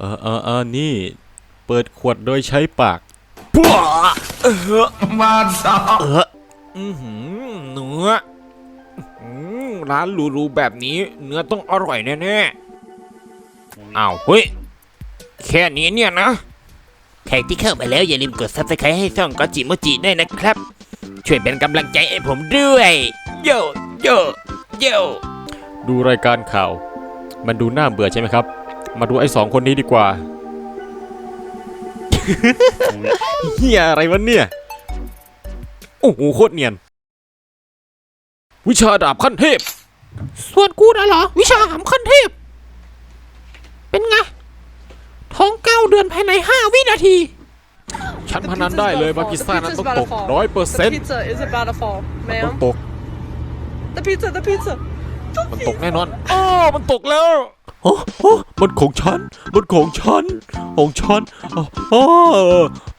เออเออเออนี่ เปิดขวดโดยใช้ปากพัวเออ Massa! เอออือหือเนื้ออื้อหือร้านหรูๆแบบนี้ เนื้อต้องอร่อยแน่ๆอ้าวเฮ้ย แค่นี้เนี่ยนะใครที่เข้ามาแล้วอย่าลืมกด subscribe ให้ช่องก็จิโมจิด้วยนะครับ ช่วยเป็นกำลังใจให้ผมด้วย โยโยโยดูรายการข่าว มันดูน่าเบื่อใช่ไหมครับ มาดูไอ้สองคนนี้ดีกว่า เฮียอะไรวะเนี่ย โอ้โหโคตรเนียน วิชาดาบขั้นเทพ ส่วนกูน่ะเหรอ วิชาหำขั้นเทพ เป็นไง ท้องเก้าเดือนภายในห้าวินาที ฉันพนันได้เลยว่าพิซซ่านั้นต้องตกร้อยเปอร์เซ็น The ต์ pizza is about to fall, ต้อง ma'am. ตก The pizza, the pizza. มันตกแน่นอนอ้อมันตกแล้ว โอ้โอ้มันของฉัน มันของฉัน ของฉันอ้ออ้อ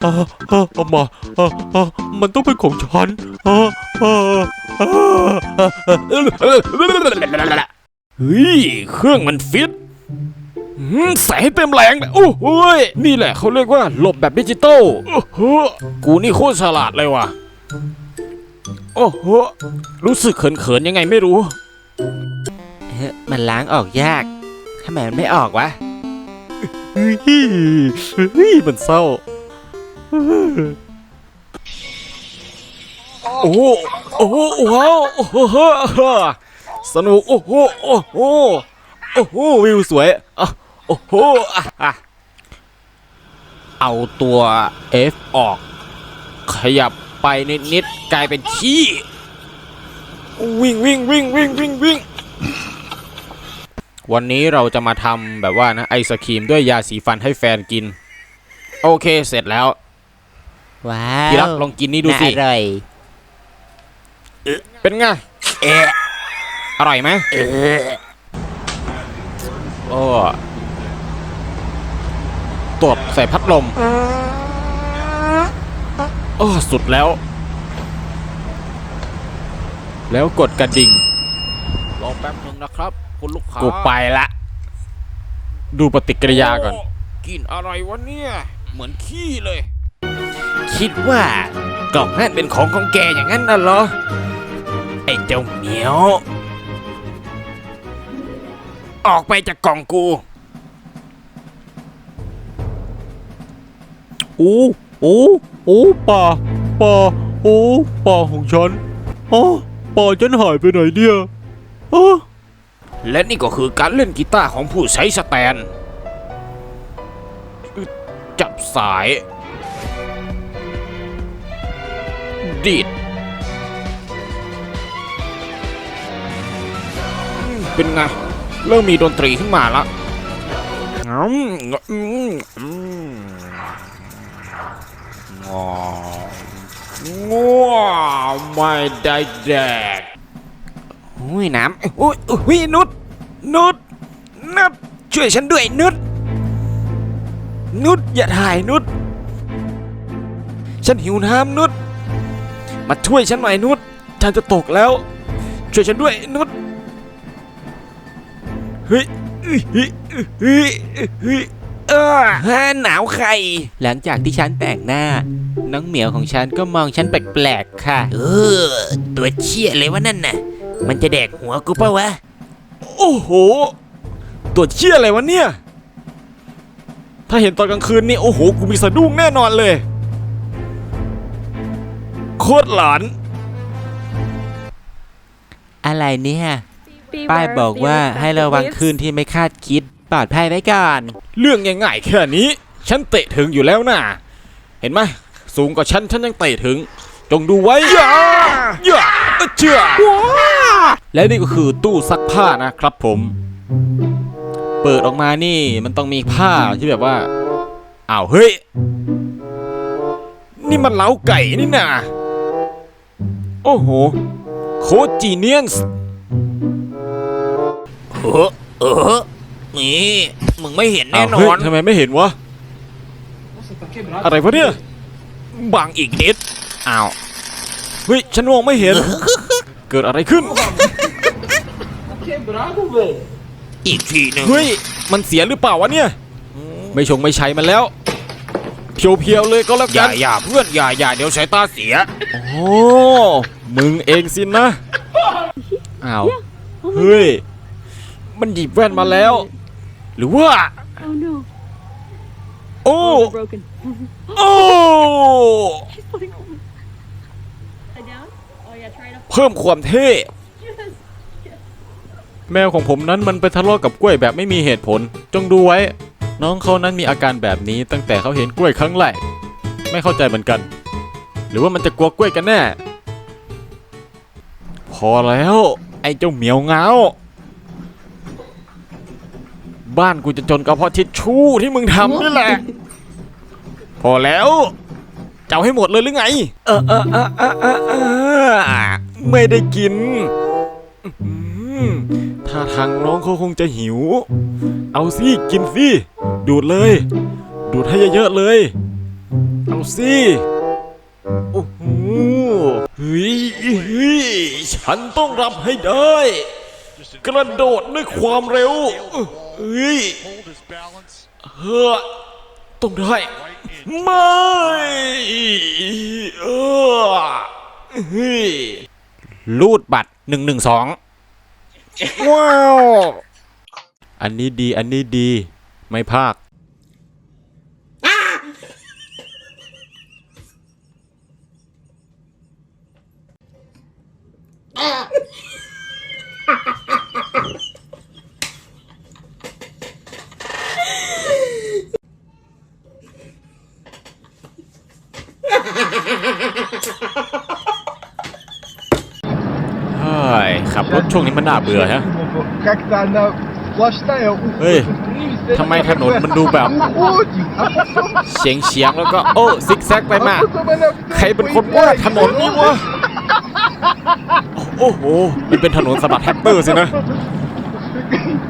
อ้ออ้อเอามาอ้ออมันต้องเป็นของฉันอ้ออ้ออ้อเฮ้ย เครื่องมันฟิตใส่ให้เต็มแรงเลยโอ้โหยนี่แหละเขาเรียกว่าหลบแบบดิจิตอลกูนี่โคตรฉลาดเลยว่ะ โอ้โห รู้สึกเขินๆยังไงไม่รู้ มันล้างออกยาก ทำไมมันไม่ออกวะเฮ้ยเฮ้ยมันเศร้า โอ้โหโอ้โหว้าวโอ้โหสนุก โอ้โห โอ้โห โอ้โห วิวสวยอะโอ้โหเอาตัว F ออก ขยับไปนิดนิด ๆ กลายเป็นขี้ วิ่งวิ่งวิ่งวิ่งวิ่งวิ่ง วันนี้เราจะมาทำแบบว่านะไอศครีมด้วยยาสีฟันให้แฟนกิน โอเคเสร็จแล้วว้าพี่รัวกลองกินนี่ดูสิน่าอร่อยเป็นไงเอ๊ะอร่อยไหมเออโอ้ตดใส่พัดลมโอ้สุดแล้ว แล้วกดกระดิ่งรอแป๊บหนึ่งนะครับ คุณลูกค้ากูไปละ ดูปฏิกิริยาก่อนกินอะไรวะเนี่ย เหมือนขี้เลย คิดว่ากล่องนั่นเป็นของของแกอย่างนั้นน่ะเหรอ ไอ้เจ้าเหมียว ออกไปจากกล่องกู โอ้ โอ้ โอ้ป่าป่าโอ้ป่าของฉันอ๋อป่าฉันหายไปไหนเนี่ยอ๋อ และนี่ก็คือการเล่นกีตาร์ของผู้ใช้สแตน จับสาย ดีด เป็นไง เริ่มมีดนตรีขึ้นมาละอืมอืมอืมงองัวไม่ได้แดกอุ้ยน้ำอุ้ยอุ้ยนุด นุดนุดช่วยฉันด้วยนุดนุดอย่าถ่ายนุดฉันหิวน้ำนุดมาช่วยฉันหน่อยนุดฉันจะตกแล้ว ช่วยฉันด้วยนุดเฮ้ยเฮ้ยเฮ้ยเฮ้ยเฮ้ยเออฮ่าหนาวใครหลังจากที่ฉันแต่งหน้า น้องเหมียวของฉันก็มองฉันแปลกๆค่ะ เออ ตัวเชี่ยเลยวะนั่นน่ะ มันจะแดกหัวกูปะวะโอ้โห ตัวเชี่ยอะไรวะเนี่ย ถ้าเห็นตอนกลางคืนนี่โอ้โห กูมีสะดุ้งแน่นอนเลย โคตรหลอน อะไรเนี่ย Beware ป้ายบอกว่า the ให้ระวัง waves. คลื่นที่ไม่คาดคิดปลอดภัยไว้ก่อน เรื่องง่ายๆแค่นี้ ฉันเตะถึงอยู่แล้วน่ะ เห็นไหมสูงกว่าฉัน ฉันยังเตะถึง จงดูไว้อย่าอย่าเชื่อ และนี่ก็คือตู้ซักผ้านะครับผม เปิดออกมานี่มันต้องมีผ้าที่แบบว่าอ้าวเฮ้ย นี่มันเล้าไก่นี่นะโอ้โห โคตรจีเนียสเออเออนี่มึงไม่เห็นแน่นอเฮ้ยนทำไมไม่เห็นวะ อะไรวะเนี่ยบังอีกนิดอ้าว เฮ้ย ฉันมองไม่เห็น เกิดอะไรขึ้น Quebrado, velho. อีกทีหนึ่งเฮ้ย มันเสียหรือเปล่าวะเนี่ยอืมไม่ชงไม่ใช้มันแล้ว เพียวๆเลยก็แล้วอกัย่าน อย่าเพื่อนอย่าอย่าเดี๋ยวสายตาเสีย โอ้ มึงเองสินะ อ้าว เฮ้ย มันหยิบแว่นมาแล้ว หรือว่า Oh no. โอ้ Broken. โอ้ She's putting เพิ่มความเท่แมวของผมนั้นมันไปทะเลาะกับกล้วยแบบไม่มีเหตุผล จงดูไว้ น้องเขานั้นมีอาการแบบนี้ตั้งแต่เขาเห็นกล้วยครั้งแรกไม่เข้าใจเหมือนกัน หรือว่ามันจะกลัวกล้วยกันแน่ พอแล้ว ไอ้เจ้าเหมียวเงาบ้านกูจะจนก็เพราะทิชชู่ที่มึงทำนี่แหละ พอแล้ว เจ้าให้หมดเลยหรือไง เออเออเออเออเออเออไม่ได้กินอื้อหือถ้าทางน้องเขาคงจะหิว เอาสิกินสิดูดเลย ดูดให้เยอะๆเลย เอาสิโอ้โหเฮ้ยเฮ้ยฉันต้องรับให้ได้ กระโดดด้วยความเร็วเฮ้ย hold his balance เฮ้อต้องได้ ไม่เออเฮ้ยรูดบัตรหนึ่งหนึ่งสองว้าว อันนี้ดี อันนี้ดี ไม่พาก เฮ้ย ขับรถช่วงนี้มันน่าเบื่อฮะ Как-то она сплошная уходит. Эй, ทำไมถนนมันดูแบบ Уходит, а потом, เฉียงเฉียงๆแล้วก็ โอ้ซิกแซกไปมา а потом она вдруг ใครเป็นคนว่าถนนนี้วะ โอ้โห มันเป็นถนนสำหรับแท็กเตอร์สินะ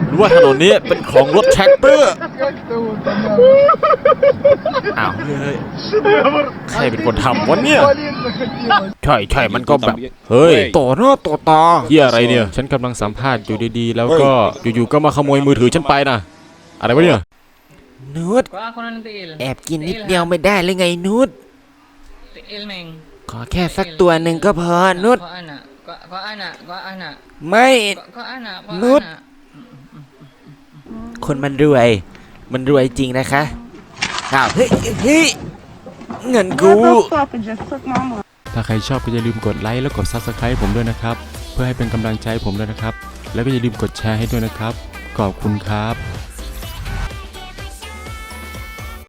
หรือว่าถนนนี้เป็นของรถแท็กเตอร์ Как-то вот она... อ้าว ใครเป็นคนทำวะเนี่ย ใช่ใช่มันก็แบบ เฮ้ย ต่อหน้าต่อตาเฮียอะไรเนี่ย ฉันกำลังสัมภาษณ์อยู่ดีๆ แล้วก็อยู่ๆ ก็มาขโมยมือถือฉันไปนะ อะไรวะเนี่ย นุชแอบกินนิดเดียวไม่ได้เลยไงนุชขอแค่สักตัวหนึ่งก็พอ นุชไม่นุชคนมันรวย มันรวยจริงนะคะ อ้าวเฮ้ยเฮ้ยเงินกูถ้าใครชอบก็อย่าลืมกดไลค์แล้วกด Subscribe ผมด้วยนะครับ เพื่อให้เป็นกำลังใจให้ผมด้วยนะครับ แล้วก็อย่าลืมกดแชร์ให้ด้วยนะครับ ขอบคุณครับ